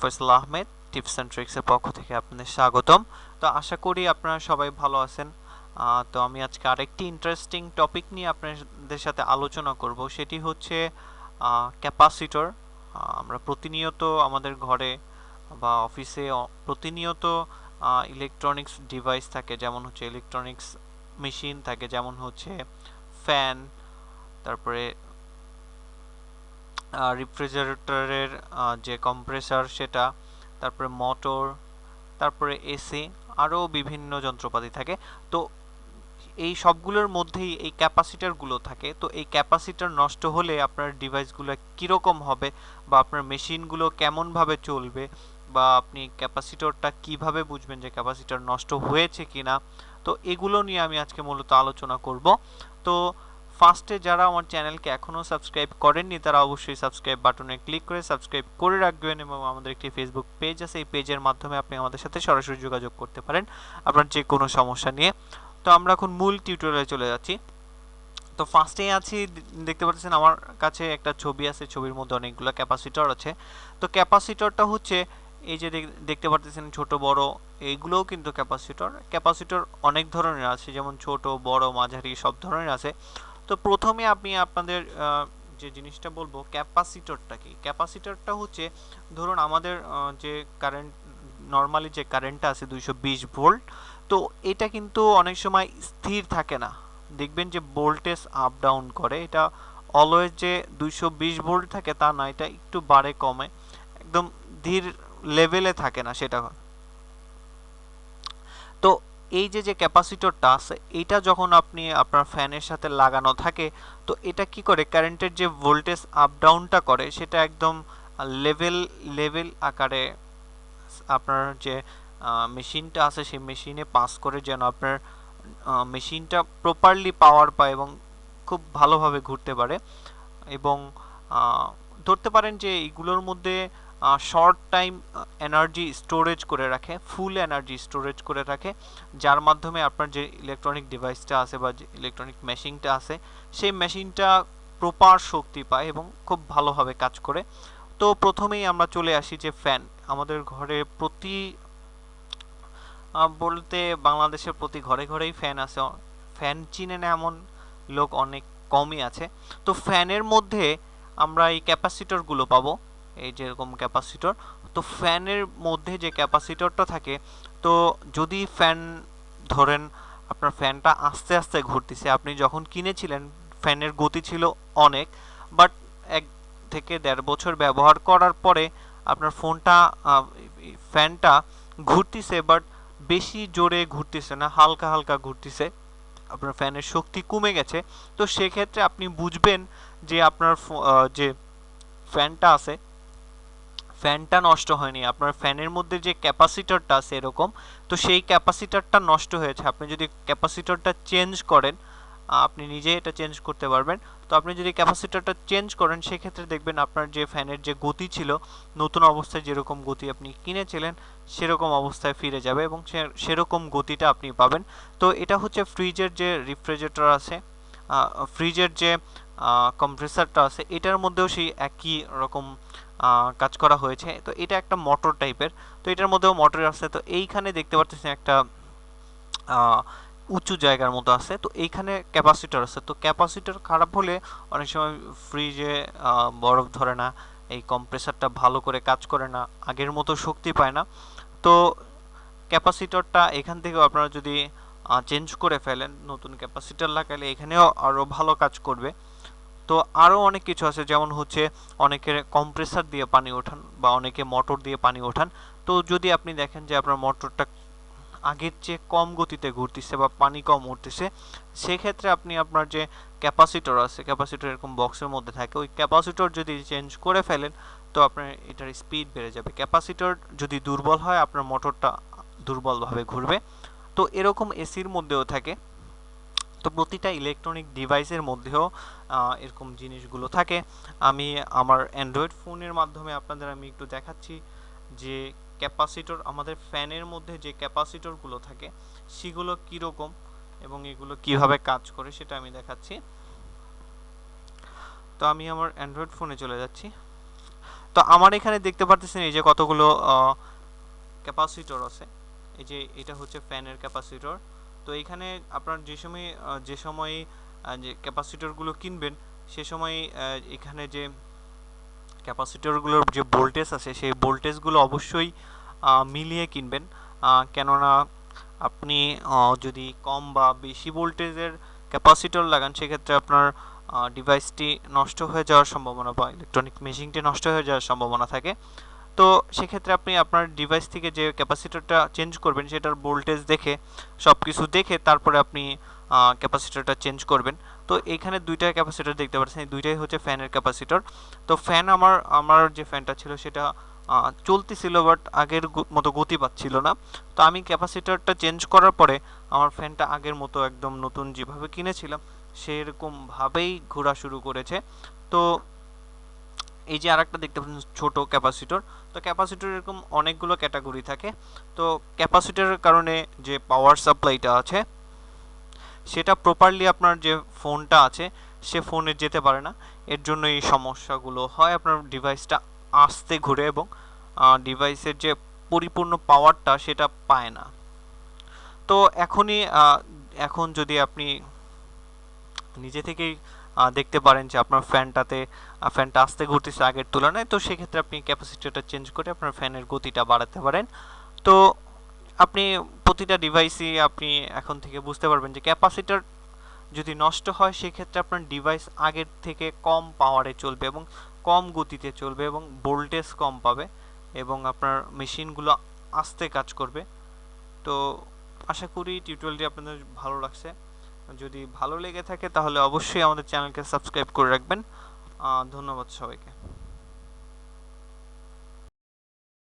Faisal Ahmed tips and ট্রিক্সের পক্ষ থেকে আপনাদের স্বাগতম। তো আশা করি আপনারা সবাই ভালো আছেন। তো আমি আজকে আরেকটি ইন্টারেস্টিং টপিক নিয়ে আপনাদের সাথে আলোচনা করব। সেটি হচ্ছে ক্যাপাসিটর আমরা প্রতিনিয়ত আমাদের ঘরে বা অফিসে প্রতিনিয়ত ইলেকট্রনিক্স ডিভাইস থাকে, যেমন হচ্ছে ইলেকট্রনিক্স মেশিন থাকে, যেমন হচ্ছে ফ্যান তারপরে রেফ্রিজারেটরের যে কম্প্রেসার সেটা, তারপরে মোটর তারপরে এসি আরও বিভিন্ন যন্ত্রপাতি থাকে। তো এই সবগুলোর মধ্যেই এই ক্যাপাসিটারগুলো থাকে। তো এই ক্যাপাসিটার নষ্ট হলে আপনার ডিভাইসগুলো কীরকম হবে বা আপনার মেশিনগুলো কেমনভাবে চলবে বা আপনি ক্যাপাসিটরটা কীভাবে বুঝবেন যে ক্যাপাসিটর নষ্ট হয়েছে কিনা? তো এগুলো নিয়ে আমি আজকে মূলত আলোচনা করব। তো ফার্স্টে যারা আমার চ্যানেলকে এখনও সাবস্ক্রাইব করেননি, তারা অবশ্যই সাবস্ক্রাইব বাটনে ক্লিক করে সাবস্ক্রাইব করে রাখবেন এবং আমাদের একটি ফেসবুক পেজ আছে। এই পেজের মাধ্যমে আপনি আমাদের সাথে সরাসরি যোগাযোগ করতে পারেন আপনার যে কোনো সমস্যা নিয়ে। তো আমরা এখন মূল টিউটোরিয়ালে চলে যাচ্ছি। তো ফার্স্টেই আছি, দেখতে পাচ্ছেন আমার কাছে একটা ছবি আছে, ছবির মধ্যে অনেকগুলো ক্যাপাসিটর আছে। তো ক্যাপাসিটরটা হচ্ছে, এই যে দেখ- দেখতে পাচ্ছেন ছোট, বড়, এইগুলোও কিন্তু ক্যাপাসিটর ক্যাপাসিটর অনেক ধরনের আছে, যেমন ছোট, বড়, মাঝারি সব ধরনের আছে। তো প্রথমে আমি আপনাদের যে জিনিসটা বলব, ক্যাপাসিটরটা কি? ক্যাপাসিটরটা হচ্ছে, ধরুন আমাদের যে কারেন্ট নর্মালি যে কারেন্টটা আছে দুইশো বিশ ভোল্ট, তো এটা কিন্তু অনেক সময় স্থির থাকে না। দেখবেন যে ভোল্টেজ আপ ডাউন করে। এটা অলওয়েজ যে দুইশো বিশ ভোল্ট থাকে তা না, এটা একটু বাড়ে, কমে। একদম ধীর লেভেলে থাকে না সেটা। তো এই যে যে ক্যাপাসিটরটা আছে, এটা যখন আপনি আপনার ফ্যানের সাথে লাগানো থাকে, তো এটা কি করে? কারেন্টের যে ভোল্টেজ আপ ডাউনটা করে, সেটা একদম লেভেল লেভেল আকারে আপনার যে মেশিনটা আছে, সেই মেশিনে পাস করে যেন আপনার মেশিনটা প্রপারলি পাওয়ার পায় এবং খুব ভালোভাবে ঘুরতে পারে। এবং ধরতে পারেন যে এইগুলোর মধ্যে শর্ট টাইম এনার্জি স্টোরেজ করে রাখে ফুল এনার্জি স্টোরেজ করে রাখে, যার মাধ্যমে আপনার যে ইলেকট্রনিক ডিভাইসটা আছে বা যে ইলেকট্রনিক মেশিনটা আছে, সেই মেশিনটা প্রপার শক্তি পায় এবং খুব ভালোভাবে কাজ করে। তো প্রথমেই আমরা চলে আসি যে ফ্যান আমাদের ঘরে প্রতি বলতে বাংলাদেশের প্রতি ঘরে ঘরেই ফ্যান আছে ফ্যান চিনে না এমন লোক অনেক কমই আছে। তো ফ্যানের মধ্যে আমরা এই ক্যাপাসিটরগুলো পাবো। এই যেরকম ক্যাপাসিটর, তো ফ্যানের মধ্যে যে ক্যাপাসিটরটা থাকে, তো যদি ফ্যান ধরেন আপনার ফ্যানটা আস্তে আস্তে ঘুরতেছে, আপনি যখন কিনেছিলেন, ফ্যানের গতি ছিল অনেক বাট এক থেকে দেড় বছর ব্যবহার করার পরে আপনার ফোনটা ফ্যানটা ঘুরতেছে বাট বেশি জোরে ঘুরতেছে না, হালকা হালকা ঘুরতেছে, আপনার ফ্যানের শক্তি কমে গেছে, তো সেক্ষেত্রে আপনি বুঝবেন যে আপনার যে ফ্যানটা আছে ফ্যানটা নষ্ট হয়নি, আপনার ফ্যানের মধ্যে যে ক্যাপাসিটরটা আছে এরকম, তো সেই ক্যাপাসিটরটা নষ্ট হয়েছে। আপনি যদি ক্যাপাসিটরটা চেঞ্জ করেন আপনি নিজে এটা চেঞ্জ করতে পারবেন। তো আপনি যদি ক্যাপাসিটরটা চেঞ্জ করেন, সেক্ষেত্রে দেখবেন আপনার যে ফ্যানের যে গতি ছিল, নতুন অবস্থায় যেরকম গতি আপনি কিনেছিলেন, সেরকম অবস্থায় ফিরে যাবে এবং সেরকম গতিটা আপনি পাবেন। তো এটা হচ্ছে ফ্রিজের যে রেফ্রিজারেটর আছে ফ্রিজের যে কম্প্রেসারটা আছে, এটার মধ্যেও সেই একই রকম কাজ করা হয়েছে। তো এটা একটা মোটর টাইপের তো এটার মধ্যেও মোটর আছে। তো এইখানে দেখতে পাচ্ছেন একটা উঁচু জায়গার মতো আছে। তো এইখানে ক্যাপাসিটর আছে। তো ক্যাপাসিটর খারাপ হলে অনেক সময় ফ্রিজে বরফ ধরে না। এই কম্প্রেসারটা ভালো করে কাজ করে না। আগের মতো শক্তি পায় না। তো ক্যাপাসিটরটা এখান থেকেও আপনারা যদি চেঞ্জ করে ফেলেন, নতুন ক্যাপাসিটার লাগালে এখানেও আরও ভালো কাজ করবে। তো আরও অনেক কিছু আছে, যেমন হচ্ছে অনেকের কম্প্রেসার দিয়ে পানি ওঠান বা অনেকে মোটর দিয়ে পানি ওঠান। তো যদি আপনি দেখেন যে আপনার মোটরটা আগের চেয়ে কম গতিতে ঘুরতেছে বা পানি কম উঠতেছে, সেক্ষেত্রে আপনি আপনার যে ক্যাপাসিটর আছে ক্যাপাসিটর এরকম বক্সের মধ্যে থাকে, ওই ক্যাপাসিটর যদি চেঞ্জ করে ফেলেন, তো আপনার এটার স্পিড বেড়ে যাবে। ক্যাপাসিটর যদি দুর্বল হয়, আপনার মোটরটা দুর্বলভাবে ঘুরবে। তো এরকম এসির মধ্যেও থাকে। তো প্রতিটা ইলেকট্রনিক ডিভাইসের মধ্যেও এরকম জিনিসগুলো থাকে। আমি আমার অ্যান্ড্রয়েড ফোনের মাধ্যমে আপনাদের আমি একটু দেখাচ্ছি যে ক্যাপাসিটর আমাদের ফ্যানের মধ্যে যে ক্যাপাসিটরগুলো থাকে, সেগুলো কীরকম এবং এগুলো কীভাবে কাজ করে সেটা আমি দেখাচ্ছি। তো আমি আমার অ্যান্ড্রয়েড ফোনে চলে যাচ্ছি। তো আমার এখানে দেখতে পারতেছেন এই যে কতগুলো ক্যাপাসিটর আছে। এই যে এটা হচ্ছে ফ্যানের ক্যাপাসিটর তো এখানে আপনার যে সময় যে সময় যে ক্যাপাসিটরগুলো কিনবেন, সে সময় এখানে যে ক্যাপাসিটরগুলোর যে ভোল্টেজ আছে, সেই ভোল্টেজগুলো অবশ্যই মিলিয়ে কিনবেন। কেননা আপনি যদি কম বা বেশি ভোল্টেজের ক্যাপাসিটর লাগান, সেক্ষেত্রে আপনার ডিভাইসটি নষ্ট হয়ে যাওয়ার সম্ভাবনা বা ইলেকট্রনিক মেশিনটি নষ্ট হয়ে যাওয়ার সম্ভাবনা থাকে। তো সেক্ষেত্রে আপনি আপনার ডিভাইস থেকে যে ক্যাপাসিটরটা চেঞ্জ করবেন, সেটার ভোল্টেজ দেখে সব কিছু দেখে তারপরে আপনি ক্যাপাসিটরটা চেঞ্জ করবেন। তো এখানে দুইটা ক্যাপাসিটর দেখতে পাচ্ছেন, এই দুইটাই হচ্ছে ফ্যানের ক্যাপাসিটর তো ফ্যান আমার আমার যে ফ্যানটা ছিল সেটা চলতেছিল বাট আগের মতো গতি পাচ্ছিল না। তো আমি ক্যাপাসিটরটা চেঞ্জ করার পরে আমার ফ্যানটা আগের মতো একদম নতুন যেভাবে কিনেছিলাম, সেরকমভাবেই ঘোরা শুরু করেছে। তো এই যে আরেকটা দেখতে পাচ্ছেন, ছোট ক্যাপাসিটর। তো ক্যাপাসিটর এরকম অনেকগুলো ক্যাটাগরি থাকে। তো ক্যাপাসিটরের কারণে যে পাওয়ার সাপ্লাইটা আছে, সেটা প্রপারলি আপনার যে ফোনটা আছে, সে ফোনে যেতে পারে না। এর জন্য এই সমস্যাগুলো হয়। আপনার ডিভাইসটা আস্তে ঘুরে এবং ডিভাইসের যে পরিপূর্ণ পাওয়ারটা সেটা পায় না। তো এখনই এখন যদি আপনি নিজে থেকেই দেখতে পারেন যে আপনার ফ্যানটাতে ফ্যানটা আস্তে ঘুরতেছে আগের তুলনায়। তো সেক্ষেত্রে আপনি ক্যাপাসিটিটা চেঞ্জ করে আপনার ফ্যানের গতিটা বাড়াতে পারেন। তো আপনি প্রতিটা ডিভাইসই আপনি এখন থেকে বুঝতে পারবেন যে ক্যাপাসিটার যদি নষ্ট হয়, সেক্ষেত্রে আপনার ডিভাইস আগের থেকে কম পাওয়ারে চলবে এবং কম গতিতে চলবে এবং ভোল্টেজ কম পাবে এবং আপনার মেশিনগুলো আস্তে কাজ করবে। তো আশা করি টিউটোরিয়ালটি আপনাদের ভালো লাগছে। যদি ভালো লেগে থাকে তাহলে অবশ্যই আমাদের চ্যানেলকে সাবস্ক্রাইব করে রাখবেন। ধন্যবাদ সবাইকে।